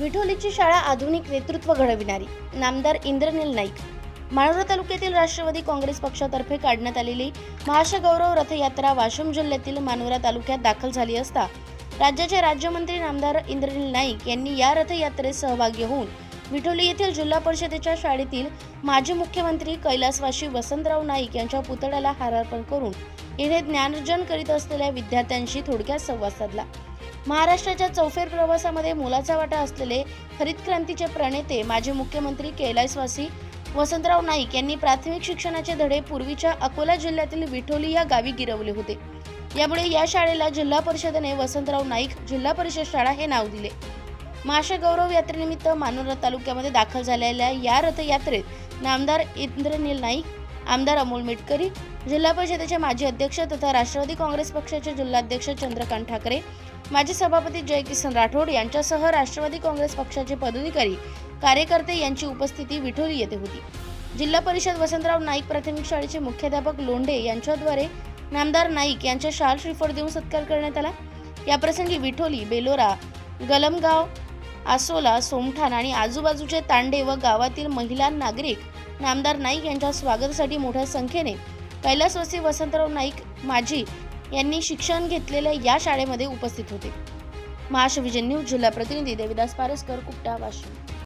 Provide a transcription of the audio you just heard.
विठोलीची शाळा आधुनिक नेतृत्व घडविणारी नामदार इंद्रनील नाईक. माळोरा तालुक्यातील राष्ट्रवादी काँग्रेस पक्षातर्फे काढण्यात आलेली महाशगौरव रथयात्रा वाशिम जिल्ह्यातील मानोरा तालुक्यात दाखल झाली असता राज्याचे राज्यमंत्री नामदार इंद्रनील नाईक यांनी या रथयात्रेत सहभागी होऊन विठोली येथील जिल्हा परिषदेच्या शाळेतील माजी मुख्यमंत्री कैलासवाशी वसंतराव नाईक यांच्या पुतळ्याला हारार्पण करून येथे ज्ञानार्जन करीत असलेल्या विद्यार्थ्यांशी थोडक्यात संवाद साधला. महाराष्ट्राच्या चौफेर प्रवासामध्ये मोलाचा वाटा असलेले हरित क्रांतीचे प्रणेते माजी मुख्यमंत्री कैलासवासी वसंतराव नाईक यांनी प्राथमिक शिक्षणाचे धडे पूर्वीच्या अकोला जिल्ह्यातील विठोली या गावी गिरवले होते. यामुळे या शाळेला जिल्हा परिषदेने वसंतराव नाईक जिल्हा परिषद शाळा हे नाव दिले. माशा गौरव यात्रेनिमित्त मानोरा तालुक्यामध्ये दाखल झालेल्या या रथयात्रेत नामदार इंद्रनील नाईक आमदार अमोल मिटकरी जिल्हा परिषदेचे माजी अध्यक्ष तथा राष्ट्रवादी काँग्रेस पक्षाचे जिल्हाध्यक्ष चंद्रकांत ठाकरे माजी सभापती जयकिसन राठोड यांच्यासह राष्ट्रवादी काँग्रेस पक्षाचे पदाधिकारी कार्यकर्ते यांची उपस्थिती विठोली येथे होती. जिल्हा परिषद वसंतराव नाईक प्राथमिक शाळेचे मुख्याध्यापक लोंढे यांच्याद्वारे नामदार नाईक यांच्या शाल श्रीफळ देऊन सत्कार करण्यात आला. याप्रसंगी विठोली बेलोरा गलमगाव आसोला सोमठाण आणि आजूबाजूचे तांडे व गावातील महिला नागरिक नामदार नाईक यांच्या स्वागतासाठी मोठ्या संख्येने कैलासवासी वसंतराव नाईक माजी यांनी शिक्षण घेतलेल्या या शाळेमध्ये उपस्थित होते. महाराष्ट्र न्यूज जिल्हा प्रतिनिधी देविदास पारसकर कुपटा वाशिम.